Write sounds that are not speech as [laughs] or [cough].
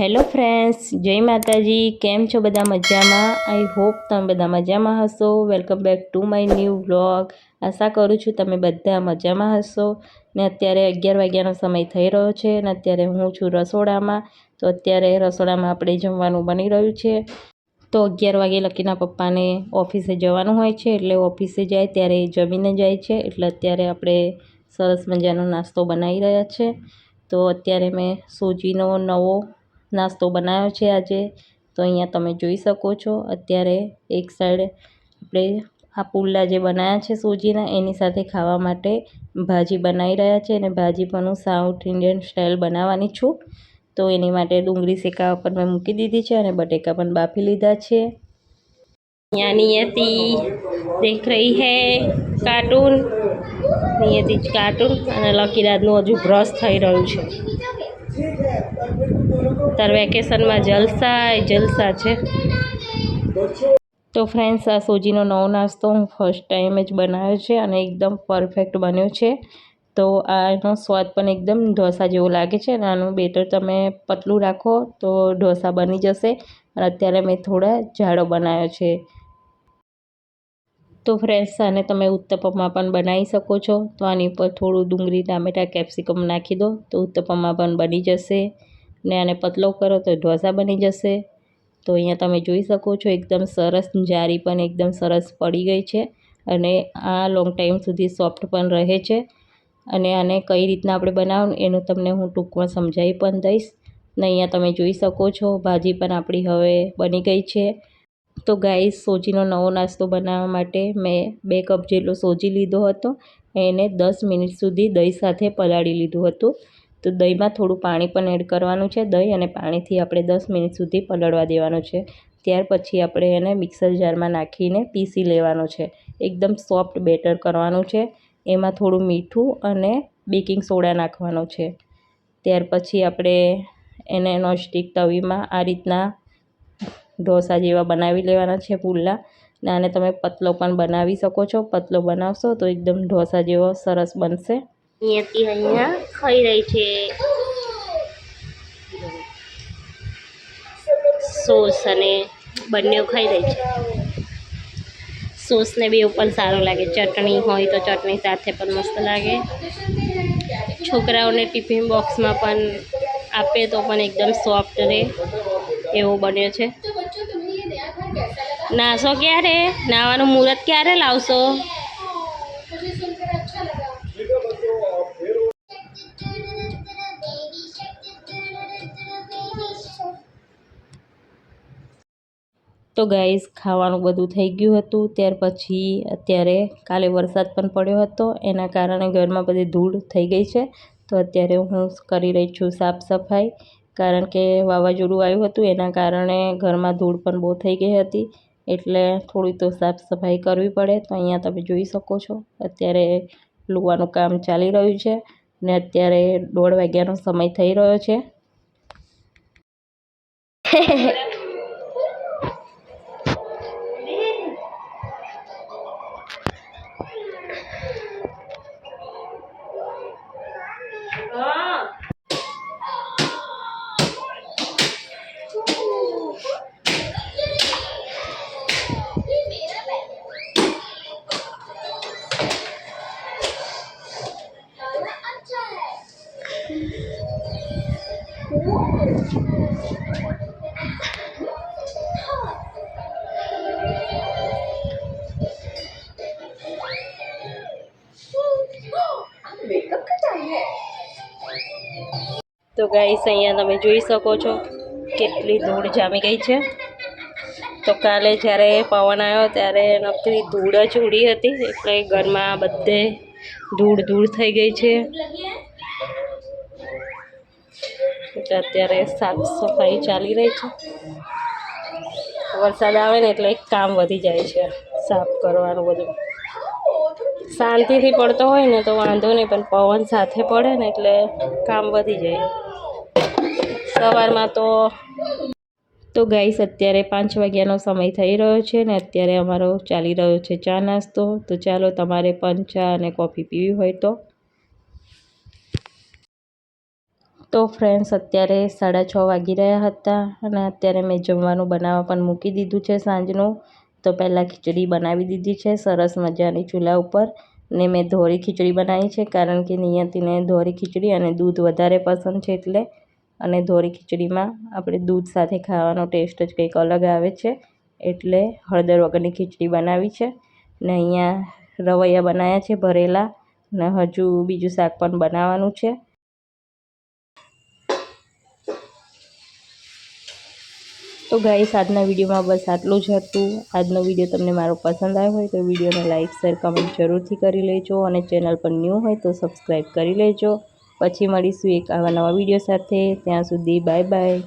Hello friends જય માતાજી કેમ છો બધા મજામાં આઈ હોપ તમે બધા મજામાં હશો welcome back to my new vlog આશા કરું છું તમે બધા મજામાં હશો ને અત્યારે અગિયાર વાગ્યાનો સમય થઈ રહ્યો છે ને અત્યારે હું છું રસોડામાં તો અત્યારે રસોડામાં આપણે જમવાનું બની રહ્યું છે તો અગિયાર વાગે લકીના પપ્પાને ઓફિસે જવાનું હોય છે એટલે ઓફિસે જાય ત્યારે જમીને જાય છે એટલે અત્યારે આપણે સરસ મજાનો નાસ્તો બનાવી રહ્યા છે તો અત્યારે મેં સૂજીનો નવો નાસ્તો બનાવ્યો છે આજે તો અહીંયા તમે જોઈ શકો છો અત્યારે એક સાઈડ આપણે આ પુલ્લા જે બનાવ્યા છે સૂજીના એની સાથે ખાવા માટે ભાજી બનાવી રહ્યા છે અને ભાજી પણ હું સાઉથ ઇન્ડિયન સ્ટાઇલ બનાવવાની છું તો એની માટે ડુંગળી શેકાવા પર મેં મૂકી દીધી છે અને બટેકા પણ બાફી લીધા છે यहाँ नियति देख रही है કાર્ટૂન નિયતિ જ કાર્ટૂન અને લકી દાદનું હજુ બ્રશ થઈ રહ્યું છે તાર વેકેશનમાં જલસા એ જલસા છે. તો ફ્રેન્ડ્સ, આ સોજીનો નવો નાસ્તો હું ફર્સ્ટ ટાઈમ જ બનાવ્યો છે અને એકદમ પરફેક્ટ બન્યો છે. તો આનો સ્વાદ પણ એકદમ ઢોસા જેવો લાગે છે અને આનું બેટર તમે પતલું રાખો તો ઢોસા બની જશે. અને અત્યારે મેં થોડા જાડો બનાવ્યો છે. તો ફ્રેન્ડ્સ, આને તમે ઉત્તપમમાં પણ બનાવી શકો છો. તો આની ઉપર થોડું ડુંગળી, ટામેટાં, કેપ્સિકમ નાખી દો તો ઉત્તપમમાં પણ બની જશે. ને આને પતલો કરો તો ઢોસા બની જશે. તો અહીંયા તમે જોઈ શકો છો એકદમ સરસ જારી પણ એકદમ સરસ પડી ગઈ છે અને આ લોંગ ટાઈમ સુધી સોફ્ટ પણ રહે છે. અને આને કઈ રીતના આપણે બનાવું એનું તમને હું ટૂંકમાં સમજાવી પણ દઈશ. ને અહીંયા તમે જોઈ શકો છો ભાજી પણ આપણી હવે બની ગઈ છે. તો ગાઈસ, સોજીનો નવો નાસ્તો બનાવવા માટે મેં બે કપ જેટલો સોજી લીધો હતો. એને દસ મિનિટ સુધી દહીં સાથે પલાળી લીધું હતું. તો દહીંમાં થોડું પાણી પણ એડ કરવાનું છે. દહીં અને પાણીથી આપણે દસ મિનિટ સુધી પલળવા દેવાનું છે. ત્યાર પછી આપણે એને મિક્સર જારમાં નાખીને પીસી લેવાનો છે. એકદમ સોફ્ટ બેટર કરવાનું છે. એમાં થોડું મીઠું અને બેકિંગ સોડા નાખવાનો છે. ત્યાર પછી આપણે એને નોનસ્ટિક તવીમાં આ રીતના ઢોસા જેવા બનાવી લેવાના છે પુલ્લા. અને તમે પતલો પણ બનાવી શકો છો. પતલો બનાવશો તો એકદમ ઢોસા જેવો સરસ બનશે. અહીંયાથી અહીંયા ખાઈ રહી છે. સોસ અને બંને ખાઈ રહી છે. સોસને બી પણ સારું લાગે. ચટણી હોય તો ચટણી સાથે પણ મસ્ત લાગે. છોકરાઓને ટિફિન બોક્સમાં પણ આપે તો પણ એકદમ સોફ્ટ રહે. એવો બન્યો છે. નાસો ક્યારે? નાવાનું મુહૂર્ત ક્યારે લાવશો? તો ગાઈઝ ખાવાનું બધું થઈ ગયું હતું. ત્યાર પછી અત્યારે કાલે વરસાદ પણ પડ્યો હતો. એના કારણે ઘરમાં બધી ધૂળ થઈ ગઈ છે. તો અત્યારે હું કરી રહી છું સાફ સફાઈ. કારણ કે વાવાઝોડું આવ્યું હતું, એના કારણે ઘરમાં ધૂળ પણ બહુ થઈ ગઈ હતી. એટલે થોડી તો સાફ સફાઈ કરવી પડે. તો અહીંયા તમે જોઈ શકો છો, અત્યારે લુવાનું કામ ચાલી રહ્યું છે ને અત્યારે દોઢ વાગ્યાનો સમય થઈ રહ્યો છે. [laughs] તો ગાઈસ અહીંયા તમે જોઈ શકો છો કેટલી ધૂળ જામી ગઈ છે. તો કાલે જ્યારે પવન આવ્યો ત્યારે નકરી ધૂળ જ ઉડી હતી. એટલે ઘરમાં બધે ધૂળ ધૂળ થઈ ગઈ છે. એટલે અત્યારે સાફ સફાઈ ચાલી રહી છે. વરસાદ આવે ને એટલે એક કામ વધી જાય છે, સાફ કરવાનું બધું. શાંતિથી પડતો હોય ને તો વાંધો નહીં, પણ પવન સાથે પડે ને એટલે કામ વધી જાય. સવારમાં તો તો ગાઈસ અત્યારે પાંચ વાગ્યાનો સમય થઈ રહ્યો છે ને અત્યારે અમારો ચાલી રહ્યો છે ચા નાસ્તો. તો ચાલો તમારે પણ ચા અને કોફી પીવી હોય તો. તો ફ્રેન્ડ્સ અત્યારે સાડા છ વાગી રહ્યા હતા અને અત્યારે મેં જમવાનું બનાવવા પણ મૂકી દીધું છે સાંજનું. તો પહેલાં ખીચડી બનાવી દીધી છે સરસ મજાની ચૂલા ઉપર ને મેં ધોળી ખીચડી બનાવી છે કારણ કે નિયતિને ધોળી ખીચડી અને દૂધ વધારે પસંદ છે એટલે અને ધોળી ખીચડીમાં આપણે દૂધ સાથે ખાવાનો ટેસ્ટ જ કંઈક અલગ આવે છે. એટલે હળદર વગરની ખીચડી બનાવી છે ને અહીંયા રવૈયા બનાવ્યા છે ભરેલા ને હજુ બીજું શાક પણ બનાવવાનું છે. તો ગાઈસ આજના વિડીયોમાં બસ આટલું જ હતું. આજનો વીડિયો તમને મારો પસંદ આવ્યો હોય તો વિડીયોને લાઇક શેર કમેન્ટ જરૂરથી કરી લેજો અને ચેનલ પર ન્યૂ હોય તો સબસ્ક્રાઈબ કરી લેજો. પછી મળીશું એક આવા નવા વીડિયો સાથે. ત્યાં સુધી બાય બાય